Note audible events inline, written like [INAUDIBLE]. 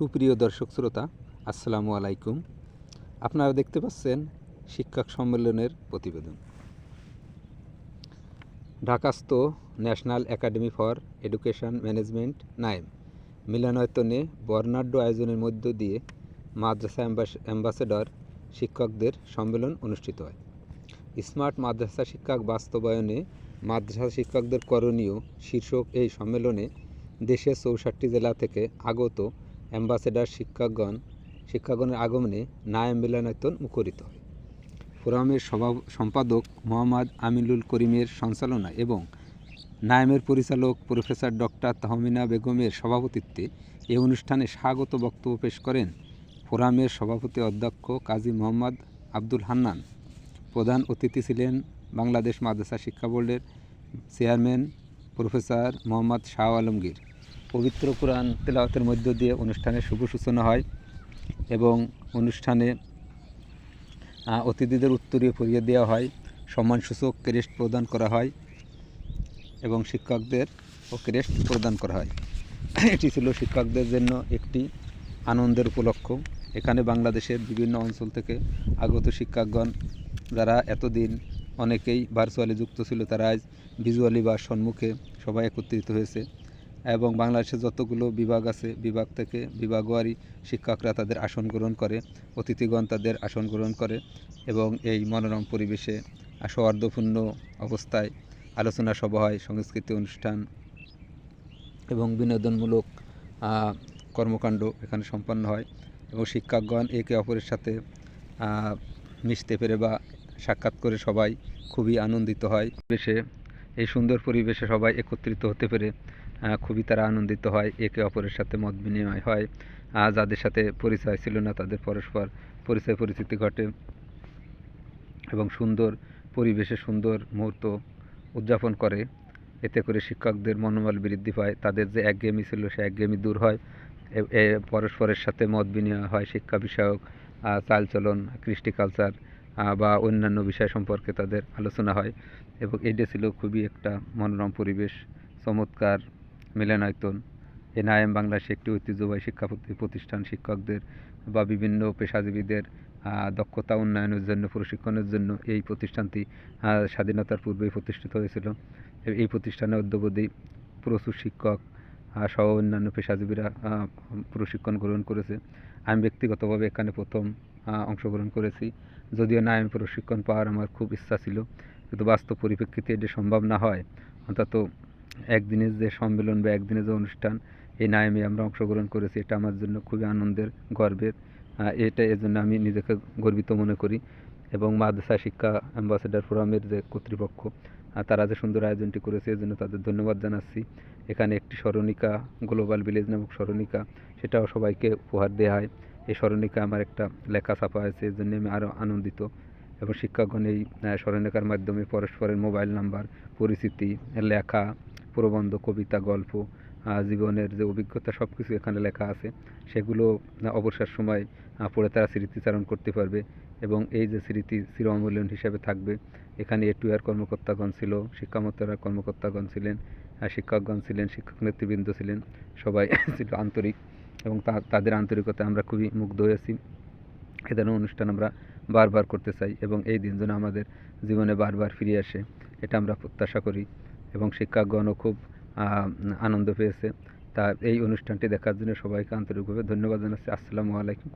সুপ্রিয় দর্শক শ্রোতা, আসসালামু আলাইকুম। আপনারা দেখতে পাচ্ছেন শিক্ষক সম্মেলনের প্রতিবেদন। ঢাকাস্থ national academy for education management, NAEM, মিলনায়তনে বর্ণাঢ্য আয়োজনের মধ্য দিয়ে মাদ্রাসা অ্যাম্বাস- অ্যাম্বাসেডর শিক্ষকদের সম্মেলন অনুষ্ঠিত হয়। স্মার্ট মাদ্রাসা শিক্ষক বাস্তবায়নে মাদ্রাসা শিক্ষকদের করণীয় শীর্ষক এই সম্মেলনে দেশের চৌষট্টি জেলা থেকে আগত অ্যাম্বাসেডর শিক্ষাগণ, শিক্ষাগণের আগমনে নায়েম মিলনায়তন মুখরিত। ফোরামের সভা, সম্পাদক মোহাম্মদ আমিনুল করিমের সঞ্চালনা এবং নায়েমের পরিচালক প্রফেসর ডক্টর তাহমিনা বেগমের সভাপতিত্বে এই অনুষ্ঠানে স্বাগত বক্তব্য পেশ করেন ফোরামের সভাপতি অধ্যক্ষ কাজী মোহাম্মদ আব্দুল হান্নান। প্রধান অতিথি ছিলেন বাংলাদেশ মাদ্রাসা শিক্ষা বোর্ডের চেয়ারম্যান প্রফেসর মোহাম্মদ শাহ আলমগীর। পবিত্র কোরআন তেলাওয়াতের মধ্য দিয়ে অনুষ্ঠানের শুভ সূচনা হয় এবং অনুষ্ঠানে অতিথিদের উত্তরীয় পরিয়ে দেওয়া হয়, সম্মানসূচক ক্রেস্ট প্রদান করা হয় এবং শিক্ষকদের ও ক্রেস্ট প্রদান করা হয়। এটি ছিল শিক্ষকদের জন্য একটি আনন্দের উপলক্ষ। এখানে বাংলাদেশের বিভিন্ন অঞ্চল থেকে আগত শিক্ষকগণ যারা এতদিন অনেকেই ভার্চুয়ালি যুক্ত ছিল, তারা আজ ভিজুয়ালি বা সম্মুখে সবাই একত্রিত হয়েছে। এবং বাংলাদেশের যতগুলো বিভাগ আছে, বিভাগ থেকে বিভাগওয়ারি শিক্ষকরা তাদের আসন গ্রহণ করে, অতিথিগণ তাদের আসন গ্রহণ করে এবং এই মনোরম পরিবেশে সৌহার্দ্যপূর্ণ অবস্থায় আলোচনা সভা হয়, সংস্কৃতি অনুষ্ঠান এবং বিনোদনমূলক কর্মকাণ্ড এখানে সম্পন্ন হয় এবং শিক্ষকগণ একে অপরের সাথে মিশতে পেরে বা সাক্ষাৎ করে সবাই খুবই আনন্দিত হয়। পরিবেশে, এই সুন্দর পরিবেশে সবাই একত্রিত হতে পেরে খুবই তারা আনন্দিত হয়, একে অপরের সাথে মত বিনিময় হয়। যাদের সাথে পরিচয় ছিল না, তাদের পরস্পর পরিচয় পরিচিতি ঘটে এবং সুন্দর পরিবেশে সুন্দর মুহূর্ত উদযাপন করে। এতে করে শিক্ষকদের মনোবল বৃদ্ধি পায়। তাদের যে একঘেয়েমি ছিল, সে একঘেয়েমি দূর হয়। এ পরস্পরের সাথে মত বিনিময় হয়, শিক্ষা বিষয়ক চালচলন, কৃষ্টি কালচার বা অন্যান্য বিষয় সম্পর্কে তাদের আলোচনা হয়। এবং এটা ছিল খুবই একটা মনোরম পরিবেশ, চমৎকার মিলনায়তন এনআইএম বাংলাদেশে একটি ঐতিহ্যবাহী শিক্ষা প্রতিষ্ঠান শিক্ষকদের বা বিভিন্ন পেশাজীবীদের দক্ষতা উন্নয়নের জন্য, প্রশিক্ষণের জন্য এই প্রতিষ্ঠানটি স্বাধীনতার পূর্বেই প্রতিষ্ঠিত হয়েছিল। এই প্রতিষ্ঠানে অদ্যবধি প্রচুর শিক্ষক সহ অন্যান্য পেশাজীবীরা প্রশিক্ষণ গ্রহণ করেছে। আমি ব্যক্তিগতভাবে এখানে প্রথম অংশগ্রহণ করেছি। যদিও না আমি প্রশিক্ষণ পাওয়ার আমার খুব ইচ্ছা ছিল, কিন্তু বাস্তব পরিপ্রেক্ষিতে এটি সম্ভব না হয়। অন্তত একদিনের যে সম্মেলন বা একদিনের যে অনুষ্ঠান, এই নাইমে আমরা অংশগ্রহণ করেছি। এটা আমার জন্য খুবই আনন্দের, গর্বের। এটা এর জন্য আমি নিজেকে গর্বিত মনে করি এবং মাদ্রাসা শিক্ষা অ্যাম্বাসেডার ফোরামের যে কর্তৃপক্ষ তারা যে সুন্দর আয়োজনটি করেছে এর জন্য তাদের ধন্যবাদ জানাচ্ছি। এখানে একটি স্মরণিকা, গ্লোবাল ভিলেজ নামক স্মরণিকা, সেটাও সবাইকে উপহার দেওয়া হয়। এই স্মরণিকা আমার একটা লেখা ছাপা হয়েছে এর জন্য আমি আরও আনন্দিত এবং শিক্ষকগণ এই স্মরণিকার মাধ্যমে পরস্পরের মোবাইল নাম্বার, পরিচিতি, লেখা প্রবন্ধ, কবিতা, গল্প জীবনের যে অভিজ্ঞতা সব কিছু এখানে লেখা আছে। সেগুলো অবসর সময় পড়ে তারা স্মৃতিচারণ করতে পারবে এবং এই যে স্মৃতি চির অমূল্যন হিসাবে থাকবে, এখানে এ টু আর কর্মকর্তাগণ ছিল শিক্ষামত্তারা কর্মকর্তাগণ ছিলেন শিক্ষকগণ ছিলেন, শিক্ষক নেতৃবৃন্দ ছিলেন, সবাই [LAUGHS] ছিল আন্তরিক এবং তাদের আন্তরিকতায় আমরা খুবই মুগ্ধ হয়েছি এ ধরনের অনুষ্ঠান আমরা বারবার করতে চাই এবং এই দিন যেন আমাদের জীবনে বারবার ফিরে আসে, এটা আমরা প্রত্যাশা করি। এবং শিক্ষকগণও খুব আনন্দ পেয়েছে। তা এই অনুষ্ঠানটি দেখার জন্য সবাইকে আন্তরিকভাবে ধন্যবাদ জানাচ্ছি। আসসালামু আলাইকুম।